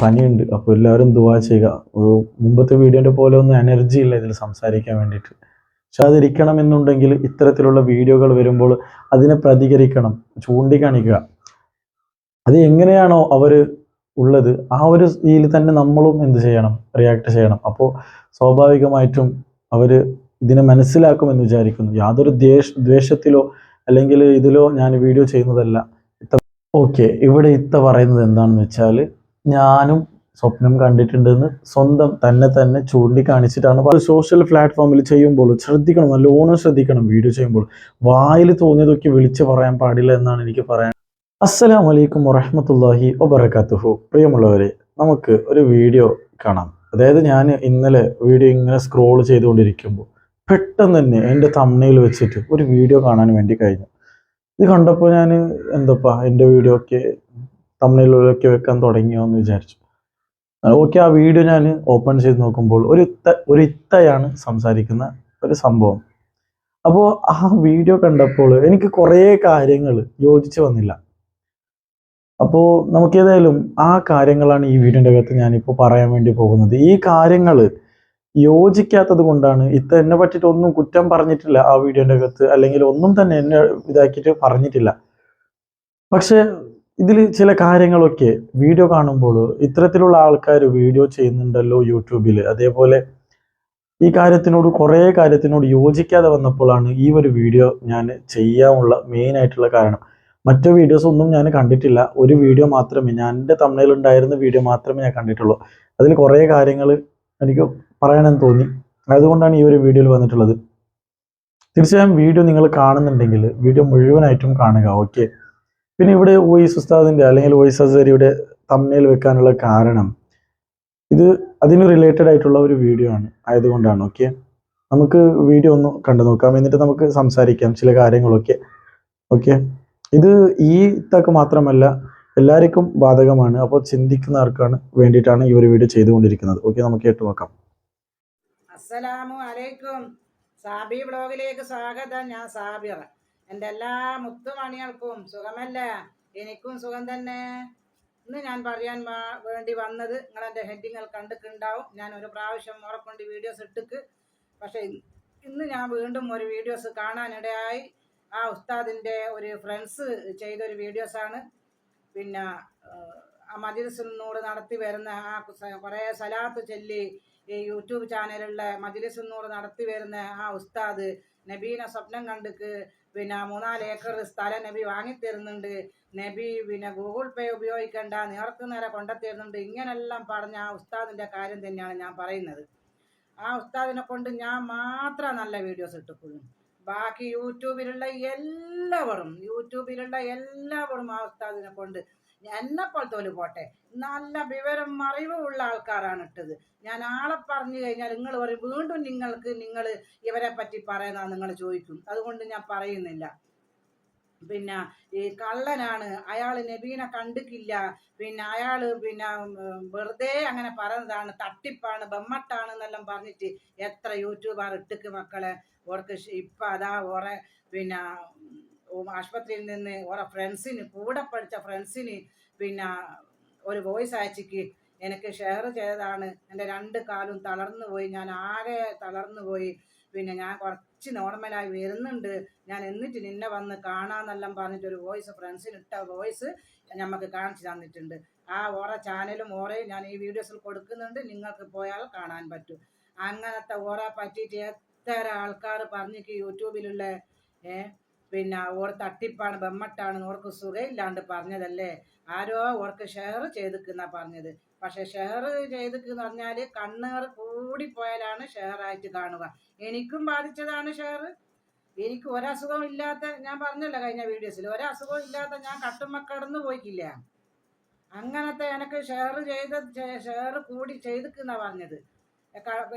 പനിയുണ്ട്. അപ്പോൾ എല്ലാവരും ദുവാ ചെയ്യുക. മുമ്പത്തെ വീഡിയോന്റെ പോലെ ഒന്നും എനർജി ഇല്ല ഇതിൽ സംസാരിക്കാൻ വേണ്ടിയിട്ട്. പക്ഷെ അതിരിക്കണം എന്നുണ്ടെങ്കിൽ ഇത്തരത്തിലുള്ള വീഡിയോകൾ വരുമ്പോൾ അതിനെ പ്രതികരിക്കണം ചൂണ്ടിക്കാണിക്കുക. അത് എങ്ങനെയാണോ അവർ ഉള്ളത് ആ ഒരു ഇതിൽ തന്നെ നമ്മളും എന്ത് ചെയ്യണം റിയാക്ട് ചെയ്യണം. അപ്പോൾ സ്വാഭാവികമായിട്ടും അവർ ഇതിനെ മനസ്സിലാക്കുമെന്ന് വിചാരിക്കുന്നു. യാതൊരു ദ്വേഷ ദ്വേഷത്തിലോ അല്ലെങ്കിൽ ഇതിലോ ഞാൻ വീഡിയോ ചെയ്യുന്നതല്ല. ഇത്ത ഓക്കെ ഇവിടെ ഇത്ത പറയുന്നത് എന്താണെന്ന് വെച്ചാൽ ഞാനും സ്വപ്നം കണ്ടിട്ടുണ്ടെന്ന് സ്വന്തം തന്നെ തന്നെ ചൂണ്ടിക്കാണിച്ചിട്ടാണ്. സോഷ്യൽ പ്ലാറ്റ്ഫോമിൽ ചെയ്യുമ്പോൾ ശ്രദ്ധിക്കണം നല്ലോണം ശ്രദ്ധിക്കണം വീഡിയോ ചെയ്യുമ്പോൾ. വായിൽ തോന്നിയതൊക്കെ വിളിച്ചു പറയാൻ പാടില്ല എന്നാണ് എനിക്ക് പറയാൻ അസ്സലാം വലൈക്കും വറഹമത്തല്ലാഹി വബർക്കാത്തുഹു പ്രിയമുള്ളവരെ നമുക്ക് ഒരു വീഡിയോ കാണാം. അതായത് ഞാൻ ഇന്നലെ വീഡിയോ ഇങ്ങനെ സ്ക്രോൾ ചെയ്തുകൊണ്ടിരിക്കുമ്പോൾ പെട്ടെന്ന് തന്നെ എന്റെ തമ്മയിൽ വെച്ചിട്ട് ഒരു വീഡിയോ കാണാൻ വേണ്ടി കഴിഞ്ഞു. ഇത് കണ്ടപ്പോൾ ഞാൻ എന്തപ്പാ എന്റെ വീഡിയോ ഒക്കെ തമ്മനയിലൊക്കെ വെക്കാൻ തുടങ്ങിയോ എന്ന് വിചാരിച്ചു ഓക്കെ ആ വീഡിയോ ഞാൻ ഓപ്പൺ ചെയ്ത് നോക്കുമ്പോൾ ഒരു ഇത്ത ഒരു ഇത്തയാണ് സംസാരിക്കുന്ന ഒരു സംഭവം. അപ്പോൾ ആ വീഡിയോ കണ്ടപ്പോൾ എനിക്ക് കുറേ കാര്യങ്ങൾ യോജിച്ചു വന്നില്ല. അപ്പോൾ നമുക്കേതായാലും ആ കാര്യങ്ങളാണ് ഈ വീഡിയോന്റെ അകത്ത് ഞാനിപ്പോൾ പറയാൻ വേണ്ടി പോകുന്നത്. ഈ കാര്യങ്ങൾ യോജിക്കാത്തത് കൊണ്ടാണ് ഇത്ത എന്നെ പറ്റിയിട്ട് ഒന്നും കുറ്റം പറഞ്ഞിട്ടില്ല ആ വീഡിയോന്റെ അകത്ത് അല്ലെങ്കിൽ ഒന്നും തന്നെ എന്നെ ഇതാക്കിയിട്ട് പറഞ്ഞിട്ടില്ല. പക്ഷെ ഇതിൽ ചില കാര്യങ്ങളൊക്കെ വീഡിയോ കാണുമ്പോൾ ഇത്തരത്തിലുള്ള ആൾക്കാർ വീഡിയോ ചെയ്യുന്നുണ്ടല്ലോ യൂട്യൂബിൽ അതേപോലെ ഈ കാര്യത്തിനോട് കുറേ കാര്യത്തിനോട് യോജിക്കാതെ വന്നപ്പോഴാണ് ഈ ഒരു വീഡിയോ ഞാൻ ചെയ്യാനുള്ള മെയിൻ ആയിട്ടുള്ള കാരണം. മറ്റു വീഡിയോസ് ഒന്നും ഞാൻ കണ്ടിട്ടില്ല. ഒരു വീഡിയോ മാത്രമേ ഞാൻ എന്റെ തമിഴിൽ ഉണ്ടായിരുന്ന വീഡിയോ മാത്രമേ ഞാൻ കണ്ടിട്ടുള്ളൂ. അതിൽ കുറേ കാര്യങ്ങൾ എനിക്ക് പറയണമെന്ന് തോന്നി. അതുകൊണ്ടാണ് ഈ ഒരു വീഡിയോയിൽ വന്നിട്ടുള്ളത്. തീർച്ചയായും വീഡിയോ നിങ്ങൾ കാണുന്നുണ്ടെങ്കിൽ വീഡിയോ മുഴുവനായിട്ടും കാണുക. ഓക്കെ പിന്നെ ഇവിടെ വോയിസ് ഉസ്താദിന്റെ അല്ലെങ്കിൽ വോയിസ് അസരിയുടെ തമ്മയിൽ വെക്കാനുള്ള കാരണം ഇത് അതിന് റിലേറ്റഡ് ആയിട്ടുള്ള ഒരു വീഡിയോ ആണ്. ആയതുകൊണ്ടാണ്. ഓക്കെ നമുക്ക് വീഡിയോ ഒന്ന് കണ്ടു നോക്കാം. എന്നിട്ട് നമുക്ക് സംസാരിക്കാം ചില കാര്യങ്ങളൊക്കെ. ഓക്കെ ഇത് ഈ ഇത്തൊക്കെ മാത്രമല്ല എല്ലാവർക്കും ബാധകമാണ്. അപ്പോൾ ചിന്തിക്കുന്നവർക്കാണ് വേണ്ടിയിട്ടാണ് ഈ ഒരു വീഡിയോ ചെയ്തുകൊണ്ടിരിക്കുന്നത്. ഓക്കെ നമുക്ക് കേട്ട് നോക്കാം. അസ്സലാമു അലൈക്കും. സാബി ബ്ലോഗിലേക്ക് സ്വാഗതം. ഞാൻ സാബിർ എന്റെ എല്ലാ മുത്തുമണികൾക്കും സുഖമല്ല. എനിക്കും സുഖം തന്നെ. ഇന്ന് ഞാൻ പറയാൻ വേണ്ടി വന്നത് നിങ്ങളെന്റെ ഹെഡിങ്ങൾ കണ്ടിട്ടുണ്ടാവും. ഞാൻ ഒരു പ്രാവശ്യം ഉറപ്പുണ്ട് വീഡിയോസ് ഇട്ടിക്ക്. പക്ഷേ ഇന്ന് ഞാൻ വീണ്ടും ഒരു വീഡിയോസ് കാണാനിടയായി. ആ ഉസ്താദിന്റെ ഒരു ഫ്രണ്ട്സ് ചെയ്തൊരു വീഡിയോസാണ് പിന്നെ ആ മജിലിസിനോട് നടത്തി വരുന്ന ആ കുറേ സലാത്ത് ചൊല്ലി ഈ യൂട്യൂബ് ചാനലിലെ മജിലിസിനോട് നടത്തി വരുന്ന ആ ഉസ്താദ് നബീന സ്വപ്നം കണ്ടിക്ക്. പിന്നെ മൂന്നാൽ ഏക്കർ സ്ഥലം നബി വാങ്ങിത്തരുന്നുണ്ട്. നബി പിന്നെ ഗൂഗിൾ പേ ഉപയോഗിക്കണ്ട നേർക്ക് നേരെ കൊണ്ടെത്തരുന്നുണ്ട്. ഇങ്ങനെല്ലാം പറഞ്ഞ ആ ഉസ്താദിന്റെ കാര്യം തന്നെയാണ് ഞാൻ പറയുന്നത്. ആ ഉസ്താദിനെ കൊണ്ട് ഞാൻ മാത്രം നല്ല വീഡിയോസ് ഇട്ടിട്ടുള്ളൂ. ബാക്കി യൂട്യൂബിലുള്ള എല്ലാവരും യൂട്യൂബിലുള്ള എല്ലാവരും ആ ഉസ്താദിനെ കൊണ്ട് എന്നെ പോലത്തോൽ പോട്ടെ. നല്ല വിവരം അറിവുള്ള ആൾക്കാരാണ് ഇട്ടത്. ഞാൻ ആളെ പറഞ്ഞു കഴിഞ്ഞാൽ നിങ്ങൾ പറയും വീണ്ടും നിങ്ങൾക്ക് നിങ്ങൾ ഇവരെ പറ്റി പറയുന്ന നിങ്ങൾ ചോദിക്കും. അതുകൊണ്ട് ഞാൻ പറയുന്നില്ല. പിന്നെ ഈ കള്ളനാണ്. അയാൾ നബീനെ കണ്ടിട്ടില്ല. പിന്നെ അയാൾ പിന്നെ വെറുതെ അങ്ങനെ പറഞ്ഞതാണ് തട്ടിപ്പാണ് ബമ്മട്ടാണ് എന്നെല്ലാം പറഞ്ഞിട്ട് എത്ര യൂട്യൂബർ ഇട്ടിക്ക് മക്കളെ. ഓർക്ക് ഇപ്പം അതാ ഓറെ പിന്നെ ആശുപത്രിയിൽ നിന്ന് ഓരോ ഫ്രണ്ട്സിന് കൂടെ പഠിച്ച ഫ്രണ്ട്സിന് പിന്നെ ഒരു വോയിസ് അയച്ചിക്ക് എനിക്ക് ഷെയർ ചെയ്തതാണ് എന്റെ രണ്ട് കാലും തളർന്നു പോയി ഞാൻ ആകെ തളർന്നു പോയി പിന്നെ ഞാൻ കുറച്ച് നോർമലായി വരുന്നുണ്ട് ഞാൻ എന്നിട്ട് നിന്നെ വന്ന് കാണാന്നെല്ലാം പറഞ്ഞിട്ട് ഒരു വോയിസ് ഫ്രണ്ട്സിന് ഇട്ട വോയിസ് നമുക്ക് കാണിച്ചു തന്നിട്ടുണ്ട്. ആ ഓരോ ചാനലും ഓരോ ഞാൻ ഈ വീഡിയോസിൽ കൊടുക്കുന്നുണ്ട് നിങ്ങൾക്ക് പോയാൽ കാണാൻ പറ്റും. അങ്ങനത്തെ ഓരോ പറ്റിയിട്ട് എത്ര ആൾക്കാർ പറഞ്ഞിക്ക് യൂട്യൂബിലുള്ള ഏ? പിന്നെ ഓർ തട്ടിപ്പാണ് ബമ്മട്ടാണ് ഓർക്ക് സുഖയില്ലാണ്ട് പറഞ്ഞതല്ലേ? ആരോ ഓർക്ക് ഷെയർ ചെയ്തിക്കുന്ന പറഞ്ഞത്. പക്ഷെ ഷെയർ ചെയ്തിക്കുന്ന പറഞ്ഞാൽ കണ്ണേർ കൂടിപ്പോയാലാണ് ഷെയർ ആയിട്ട് കാണുക. എനിക്കും ബാധിച്ചതാണ് ഷെയർ എനിക്ക് ഒരസുഖം ഇല്ലാത്ത ഞാൻ പറഞ്ഞല്ലോ കഴിഞ്ഞ വീഡിയോസിൽ ഒരസുഖം ഇല്ലാത്ത ഞാൻ കട്ടുമക്കടന്ന് പോയിക്കില്ല. അങ്ങനത്തെ എനിക്ക് ഷെയർ ചെയ്ത ഷെയർ കൂടി ചെയ്തിക്കുന്ന പറഞ്ഞത്.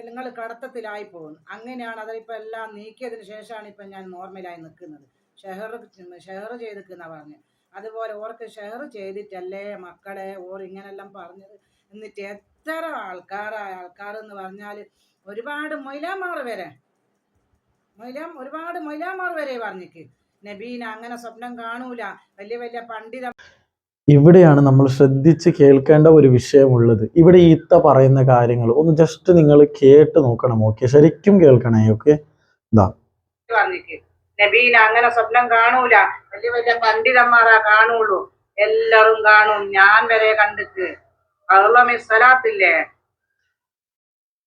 നിങ്ങൾ കടത്തത്തിലായി പോകുന്നു അങ്ങനെയാണ് അതിപ്പോൾ എല്ലാം നീക്കിയതിന് ശേഷമാണ് ഇപ്പം ഞാൻ നോർമലായി നിൽക്കുന്നത് ഷെയർ ഷെയർ ചെയ്തിക്കുന്ന പറഞ്ഞ്. അതുപോലെ ഓർക്ക് ഷെയർ ചെയ്തിട്ടല്ലേ മക്കളെ ഓർ ഇങ്ങനെല്ലാം പറഞ്ഞത് എന്നിട്ട് എത്ര ആൾക്കാരായ ആൾക്കാർ എന്ന് പറഞ്ഞാൽ ഒരുപാട് മൊയിലാമാർ വരെ. മൊയിലാം ഒരുപാട് മൊയിലാമാർ വരെ പറഞ്ഞിക്ക്. നബീന അങ്ങനെ സ്വപ്നം കാണൂല. വലിയ വലിയ പണ്ഡിത ഇവിടെയാണ് നമ്മൾ ശ്രദ്ധിച്ച് കേൾക്കേണ്ട ഒരു വിഷയമുള്ളത്. ഇവിടെ ഈത്ത പറയുന്ന കാര്യങ്ങൾ ഒന്ന് ജസ്റ്റ് നിങ്ങൾ കേട്ട് നോക്കണം ഓക്കെ ശരിക്കും കേൾക്കണേ ഓക്കെ പറഞ്ഞിക്ക്. നബീന അങ്ങനെ സ്വപ്നം കാണൂല. വലിയ വലിയ പണ്ഡിതന്മാരാ കാണുള്ളൂ. എല്ലാരും കാണും. ഞാൻ വരെ കണ്ടിട്ട്.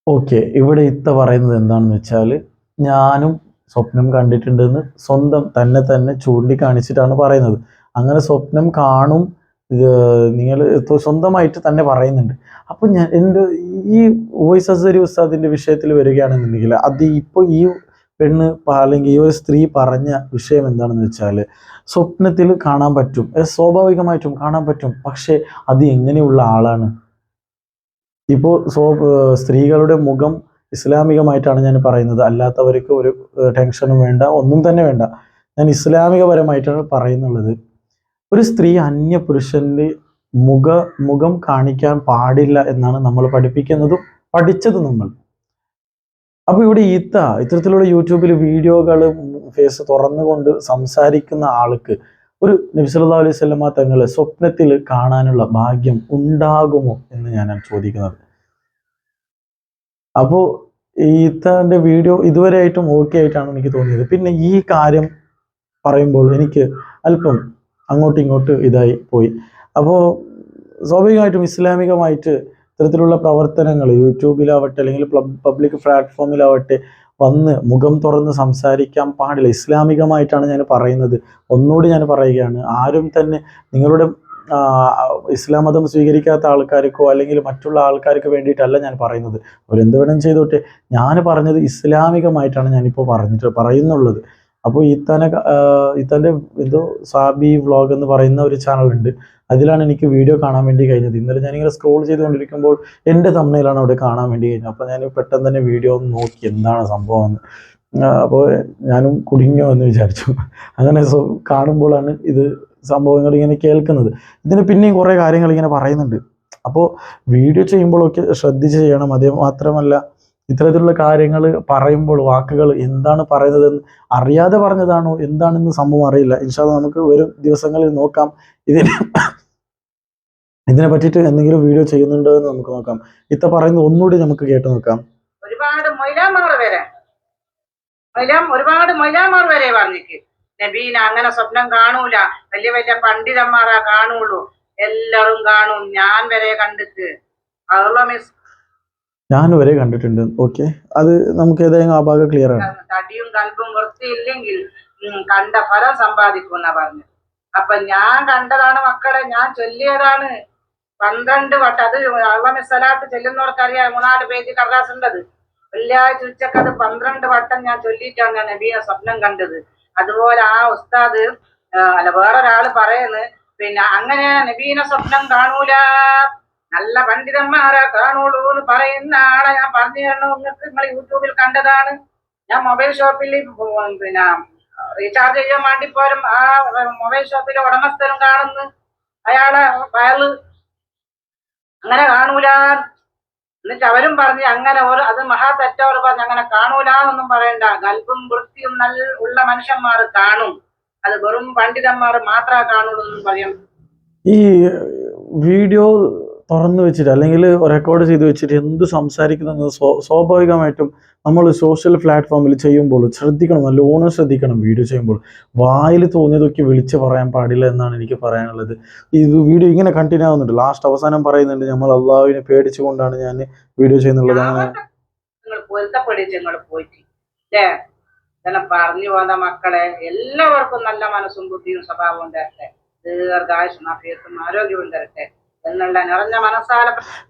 ഓക്കെ ഇവിടെ ഇത്ത പറയുന്നത് എന്താണെന്ന് വെച്ചാൽ ഞാനും സ്വപ്നം കണ്ടിട്ടുണ്ടെന്ന് സ്വന്തം തന്നെ തന്നെ ചൂണ്ടിക്കാണിച്ചിട്ടാണ് പറയുന്നത്. അങ്ങനെ സ്വപ്നം കാണും നിങ്ങൾ സ്വന്തമായിട്ട് തന്നെ പറയുന്നുണ്ട്. അപ്പം ഞാൻ എന്റെ ഈ വോയിസ് അസരി ഉസ്താദിന്റെ വിഷയത്തിൽ വരികയാണെന്നുണ്ടെങ്കിൽ അത് ഇപ്പോൾ ഈ പെണ്ണ് അല്ലെങ്കിൽ ഈ ഒരു സ്ത്രീ പറഞ്ഞ വിഷയം എന്താണെന്ന് വെച്ചാൽ സ്വപ്നത്തിൽ കാണാൻ പറ്റും. സ്വാഭാവികമായിട്ടും കാണാൻ പറ്റും. പക്ഷേ അത് എങ്ങനെയുള്ള ആളാണ്? ഇപ്പോൾ സ്വ സ്ത്രീകളുടെ മുഖം ഇസ്ലാമികമായിട്ടാണ് ഞാൻ പറയുന്നത്. അല്ലാത്തവർക്ക് ഒരു ടെൻഷനും വേണ്ട ഒന്നും തന്നെ വേണ്ട. ഞാൻ ഇസ്ലാമികപരമായിട്ടാണ് പറയുന്നുള്ളത്. ഒരു സ്ത്രീ അന്യ പുരുഷന്റെ മുഖ മുഖം കാണിക്കാൻ പാടില്ല എന്നാണ് നമ്മൾ പഠിപ്പിക്കുന്നതും പഠിച്ചത് നമ്മൾ. അപ്പൊ ഇവിടെ ഈത്ത ഇത്തരത്തിലുള്ള യൂട്യൂബിൽ വീഡിയോകൾ ഫേസ് തുറന്നുകൊണ്ട് സംസാരിക്കുന്ന ആൾക്ക് ഒരു നബി സല്ലല്ലാഹു അലൈഹി വസല്ലമ തങ്ങളെ സ്വപ്നത്തിൽ കാണാനുള്ള ഭാഗ്യം ഉണ്ടാകുമോ എന്ന് ഞാനാണ് ചോദിക്കുന്നത്. അപ്പോൾ ഈത്തന്റെ വീഡിയോ ഇതുവരെ ആയിട്ടും ഓക്കെ ആയിട്ടാണ് എനിക്ക് തോന്നിയത്. പിന്നെ ഈ കാര്യം പറയുമ്പോൾ എനിക്ക് അല്പം അങ്ങോട്ടും ഇങ്ങോട്ട് ഇതായി പോയി. അപ്പോൾ സ്വാഭാവികമായിട്ടും ഇസ്ലാമികമായിട്ട് ഇത്തരത്തിലുള്ള പ്രവർത്തനങ്ങൾ യൂട്യൂബിലാവട്ടെ അല്ലെങ്കിൽ പബ്ലിക് പ്ലാറ്റ്ഫോമിലാവട്ടെ വന്ന് മുഖം തുറന്ന് സംസാരിക്കാൻ പാടില്ല. ഇസ്ലാമികമായിട്ടാണ് ഞാൻ പറയുന്നത്. ഒന്നുകൂടി ഞാൻ പറയുകയാണ്. ആരും തന്നെ നിങ്ങളുടെ ഇസ്ലാം മതം സ്വീകരിക്കാത്ത ആൾക്കാർക്കോ അല്ലെങ്കിൽ മറ്റുള്ള ആൾക്കാർക്ക് വേണ്ടിയിട്ടല്ല ഞാൻ പറയുന്നത്. അവരെന്ത് വേണം ചെയ്തോട്ടെ? ഞാൻ പറഞ്ഞത് ഇസ്ലാമികമായിട്ടാണ് ഞാനിപ്പോൾ പറഞ്ഞിട്ട് പറയുന്നുള്ളത്. അപ്പോൾ ഈത്താനെ ഈത്താന്റെ എന്തോ സാബി വ്ളോഗ് എന്ന് പറയുന്ന ഒരു ചാനലുണ്ട്. അതിലാണ് എനിക്ക് വീഡിയോ കാണാൻ വേണ്ടി കഴിഞ്ഞത്. ഇന്നലെ ഞാനിങ്ങനെ സ്ക്രോൾ ചെയ്തുകൊണ്ടിരിക്കുമ്പോൾ എന്റെ തമ്മയിലാണ് അവിടെ കാണാൻ വേണ്ടി കഴിഞ്ഞത്. അപ്പോൾ ഞാൻ പെട്ടെന്ന് തന്നെ വീഡിയോ ഒന്ന് നോക്കി എന്താണ് സംഭവം എന്ന്. അപ്പോൾ ഞാനും കുടുങ്ങിയോ എന്ന് വിചാരിച്ചു. അങ്ങനെ കാണുമ്പോഴാണ് ഇത് സംഭവങ്ങൾ ഇങ്ങനെ കേൾക്കുന്നത്. ഇതിന് പിന്നെയും കുറേ കാര്യങ്ങൾ ഇങ്ങനെ പറയുന്നുണ്ട്. അപ്പോൾ വീഡിയോ ചെയ്യുമ്പോഴൊക്കെ ശ്രദ്ധിച്ച് ചെയ്യണം. അതേ മാത്രമല്ല ഇത്തരത്തിലുള്ള കാര്യങ്ങൾ പറയുമ്പോൾ വാക്കുകൾ എന്താണ് പറയുന്നതെന്ന് അറിയാതെ പറഞ്ഞതാണോ എന്താണെന്ന് സംഭവം അറിയില്ല. ഇൻഷാല്ല നമുക്ക് വരും ദിവസങ്ങളിൽ നോക്കാം. ഇതിന് ഇതിനെ പറ്റിയിട്ട് എന്തെങ്കിലും വീഡിയോ ചെയ്യുന്നുണ്ടോ എന്ന് നമുക്ക് നോക്കാം. ഇത്ത പറയുന്നത് ഒന്നുകൂടി നമുക്ക് കേട്ട് നോക്കാം. ഒരുപാട് മൊയ്ലാമാർ വരെ. ഒരുപാട് മൊയ്ലാമാർ വരെ പറഞ്ഞിക്ക് നബീന അങ്ങനെ സ്വപ്നം കാണൂല. വലിയ വലിയ പണ്ഡിതന്മാരാ കാണുള്ളൂ. എല്ലാരും കാണും. ഞാൻ വരെ കണ്ടിട്ട്. ഞാൻ വരെ കണ്ടിട്ടുണ്ട്. ഓക്കെ അത് നമുക്ക് ഏതായാലും ആ ഭാഗം ക്ലിയർ ആണ്. തടിയും കൽപ്പും വൃത്തിയില്ലെങ്കിൽ കണ്ട ഫലം സമ്പാദിക്കും എന്നാ പറഞ്ഞു അപ്പൊ ഞാൻ കണ്ടതാണ് മക്കളെ ഞാൻ ചൊല്ലിയതാണ്. പന്ത്രണ്ട് വട്ടം. അത് അള്ളമി സ്ഥലത്ത് ചെല്ലുന്നവർക്കറിയാം. മൂന്നാൽ പേജ് കടലാസ് ഉണ്ടത് വെള്ളിയാഴ്ച ഉച്ചയ്ക്ക് അത് പന്ത്രണ്ട് വട്ടം ഞാൻ ചൊല്ലിയിട്ടാണ് ഞാൻ നബിയെ സ്വപ്നം കണ്ടത്. അതുപോലെ ആ ഉസ്താദ് അല്ല വേറൊരാൾ പറയുന്നത് പിന്നെ അങ്ങനെ നബീനെ സ്വപ്നം കാണൂല. നല്ല പണ്ഡിതന്മാരാ കാണുള്ളൂ എന്ന് പറയുന്ന ആളെ ഞാൻ പറഞ്ഞു തരണം നിങ്ങൾക്ക് നിങ്ങൾ യൂട്യൂബിൽ കണ്ടതാണ്. ഞാൻ മൊബൈൽ ഷോപ്പിൽ പിന്നെ റീചാർജ് ചെയ്യാൻ വേണ്ടി പോലും ആ മൊബൈൽ ഷോപ്പിലെ ഉടമസ്ഥനും കാണുന്നു. അയാളെ വയൽ അങ്ങനെ കാണൂല. എന്നിട്ട് അവരും പറഞ്ഞ് അങ്ങനെ ഒരു അത് മഹാ തെറ്റവർ പറഞ്ഞ് അങ്ങനെ കാണൂല എന്നൊന്നും പറയണ്ട. ഗൽബും വൃത്തിയും നല്ല ഉള്ള മനുഷ്യന്മാർ കാണും. അത് വെറും പണ്ഡിതന്മാർ മാത്രമേ കാണുള്ളൂ എന്നും പറയും. ഈ വീഡിയോ തുറന്നു വെച്ചിട്ട് അല്ലെങ്കിൽ റെക്കോർഡ് ചെയ്ത് വെച്ചിട്ട് എന്ത് സംസാരിക്കുന്നത് സ്വ- സ്വാഭാവികമായിട്ടും നമ്മൾ സോഷ്യൽ പ്ലാറ്റ്ഫോമിൽ ചെയ്യുമ്പോൾ ശ്രദ്ധിക്കണം നല്ലോണം ശ്രദ്ധിക്കണം വീഡിയോ ചെയ്യുമ്പോൾ. വായിൽ തോന്നിയതൊക്കെ വിളിച്ച് പറയാൻ പാടില്ല എന്നാണ് എനിക്ക് പറയാനുള്ളത്. ഇത് വീഡിയോ ഇങ്ങനെ കണ്ടിന്യൂ ആവുന്നുണ്ട്. ലാസ്റ്റ് അവസാനം പറയുന്നുണ്ട് നമ്മൾ അള്ളാഹുവിനെ പേടിച്ചുകൊണ്ടാണ് ഞാൻ വീഡിയോ ചെയ്യുന്നുള്ളതാണ്. പറഞ്ഞു പോന്ന മക്കളെ. എല്ലാവർക്കും നല്ല മനസ്സും ബുദ്ധിയും സ്വഭാവവും തരട്ടെ ദീർഘായുസും അഭ്യർത്ഥം ആരോഗ്യവും തരട്ടെ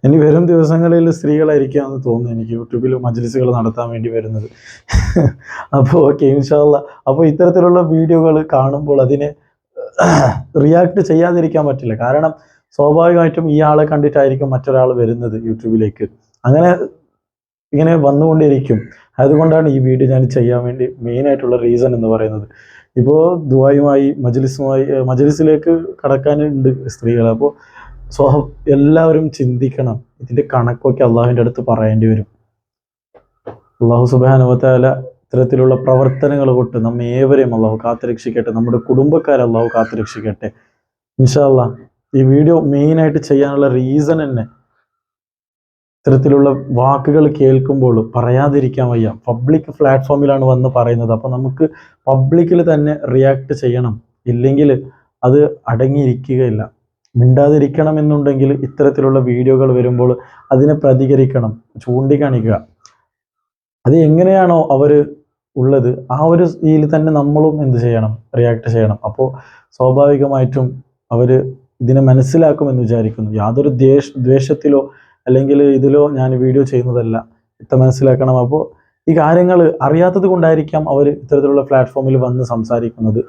ഇനി വരും ദിവസങ്ങളിൽ സ്ത്രീകളായിരിക്കാമെന്ന് തോന്നുന്നു എനിക്ക് യൂട്യൂബിൽ മജ്ലിസുകൾ നടത്താൻ വേണ്ടി വരുന്നത്. അപ്പോൾ ഓക്കെ ഇൻഷാല്ല അപ്പോൾ ഇത്തരത്തിലുള്ള വീഡിയോകൾ കാണുമ്പോൾ അതിനെ റിയാക്ട് ചെയ്യാതിരിക്കാൻ പറ്റില്ല. കാരണം സ്വാഭാവികമായിട്ടും ഈ ആളെ കണ്ടിട്ടായിരിക്കും മറ്റൊരാൾ വരുന്നത് യൂട്യൂബിലേക്ക്. അങ്ങനെ ഇങ്ങനെ വന്നുകൊണ്ടിരിക്കും അതുകൊണ്ടാണ് ഈ വീഡിയോ ഞാൻ ചെയ്യാൻ വേണ്ടി മെയിനായിട്ടുള്ള റീസൺ എന്ന് പറയുന്നത്. ഇപ്പോൾ ദുബായുമായി മജ്ലിസുമായി മജ്ലിസിലേക്ക് കടക്കാനുണ്ട് സ്ത്രീകൾ. അപ്പോൾ സ്വ എല്ലാവരും ചിന്തിക്കണം. ഇതിന്റെ കണക്കൊക്കെ അള്ളാഹുവിന്റെ അടുത്ത് പറയേണ്ടി വരും. അള്ളാഹു സുബാനുവത്താല ഇത്തരത്തിലുള്ള പ്രവർത്തനങ്ങൾ കൊണ്ട് നമ്മെ ഏവരെയും അള്ളാഹു കാത്തുരക്ഷിക്കട്ടെ. നമ്മുടെ കുടുംബക്കാരെ അള്ളാഹു കാത്തുരക്ഷിക്കട്ടെ. ഇൻഷാല്ല ഈ വീഡിയോ മെയിനായിട്ട് ചെയ്യാനുള്ള റീസൺ തന്നെ ഇത്തരത്തിലുള്ള വാക്കുകൾ കേൾക്കുമ്പോൾ പറയാതിരിക്കാൻ വയ്യ. പബ്ലിക് പ്ലാറ്റ്ഫോമിലാണ് വന്ന് പറയുന്നത്. അപ്പോൾ നമുക്ക് പബ്ലിക്കിൽ തന്നെ റിയാക്ട് ചെയ്യണം. ഇല്ലെങ്കിൽ അത് അടങ്ങിയിരിക്കുകയില്ല. മിണ്ടാതിരിക്കണം എന്നുണ്ടെങ്കിൽ ഇത്തരത്തിലുള്ള വീഡിയോകൾ വരുമ്പോൾ അതിനെ പ്രതികരിക്കണം ചൂണ്ടിക്കാണിക്കുക. അത് എങ്ങനെയാണോ അവർ ഉള്ളത് ആ ഒരു ഇതിൽ തന്നെ നമ്മളും എന്ത് ചെയ്യണം റിയാക്ട് ചെയ്യണം. അപ്പോൾ സ്വാഭാവികമായിട്ടും അവർ ഇതിനെ മനസ്സിലാക്കുമെന്ന് വിചാരിക്കുന്നു. യാതൊരു ദ്വേഷ ദ്വേഷത്തിലോ അല്ലെങ്കിൽ ഇതിലോ ഞാൻ വീഡിയോ ചെയ്യുന്നതല്ല ഇത്ത മനസ്സിലാക്കണം. അപ്പോൾ ഈ കാര്യങ്ങൾ അറിയാത്തത് കൊണ്ടായിരിക്കാം അവർ ഇത്തരത്തിലുള്ള പ്ലാറ്റ്ഫോമിൽ വന്ന് സംസാരിക്കുന്നത്.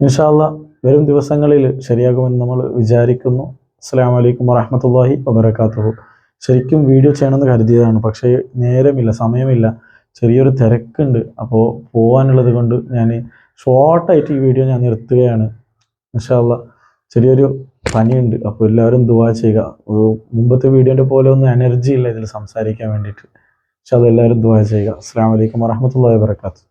ഇൻഷാല്ല വരും ദിവസങ്ങളിൽ ശരിയാകുമെന്ന് നമ്മൾ വിചാരിക്കുന്നു. അസ്സാം വലൈക്കും വറഹമത്തല്ലാഹി വബർക്കാത്തു ശരിക്കും വീഡിയോ ചെയ്യണമെന്ന് കരുതിയതാണ്. പക്ഷേ നേരമില്ല സമയമില്ല. ചെറിയൊരു തിരക്കുണ്ട്. അപ്പോൾ പോകാനുള്ളത് കൊണ്ട് ഞാൻ ഷോർട്ടായിട്ട് ഈ വീഡിയോ ഞാൻ നിർത്തുകയാണ്. ഇൻഷാല്ല ചെറിയൊരു പനിയുണ്ട് അപ്പോൾ എല്ലാവരും ദുവാ ചെയ്യുക. മുമ്പത്തെ വീഡിയോന്റെ പോലെ ഒന്നും എനർജി ഇല്ല ഇതിൽ സംസാരിക്കാൻ വേണ്ടിയിട്ട്. പക്ഷെ അതെല്ലാവരും ദുവാ ചെയ്യുക. അസ്സാം വലൈക്കും വറഹമത്തല്ലാ വാബർക്കാത്തു